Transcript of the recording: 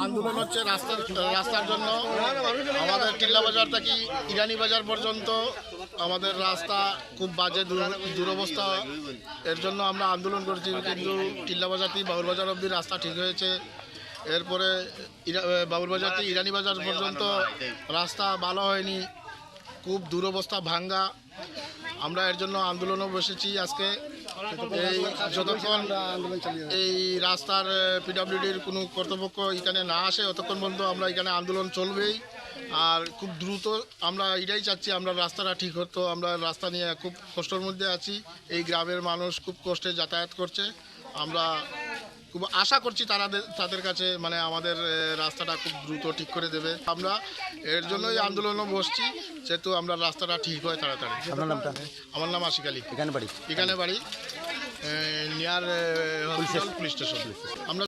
আন্দোলন হচ্ছে রাস্তার রাস্তার জন্য। আমাদের টিল্লা বাজার থেকে ইরানি বাজার পর্যন্ত আমাদের রাস্তা খুব বাজে দুর- দুরবস্থা। এর জন্য আমরা আন্দোলন করছি, কিন্তু টিল্লা বাজার থেকে বাবুল বাজার অবধি রাস্তা ঠিক হয়েছে। এরপরে বাবুল বাজার থেকে ইরানি বাজার পর্যন্ত রাস্তা ভালো হয়নি। খুব দুরবস্থা, ভাঙ্গা। আমরা এর জন্য আন্দোলনও বসেছি আজকে। এই যতক্ষণ এই রাস্তার পিডাব্লিউডির কোনো কর্তৃপক্ষ এখানে না আসে, অতক্ষণ পর্যন্ত আমরা এখানে আন্দোলন চলবেই। আর খুব দ্রুত আমরা এটাই চাচ্ছি, আমরা রাস্তাটা ঠিক হতো আমরা রাস্তা নিয়ে খুব কষ্টের মধ্যে আছি। এই গ্রামের মানুষ খুব কষ্টে যাতায়াত করছে। আমরা খুব আশা করছি তারা তাদের কাছে মানে আমাদের রাস্তাটা খুব দ্রুত ঠিক করে দেবে। আমরা এর জন্যই আন্দোলনও বসছি যেহেতু আমরা রাস্তাটা ঠিক হয় তাড়াতাড়ি। আপনার নামটা? আমার নাম আশিক আলী। এখানে বাড়ি? এখানে বাড়ি নিয়ার পুলিশ স্টেশন। আমরা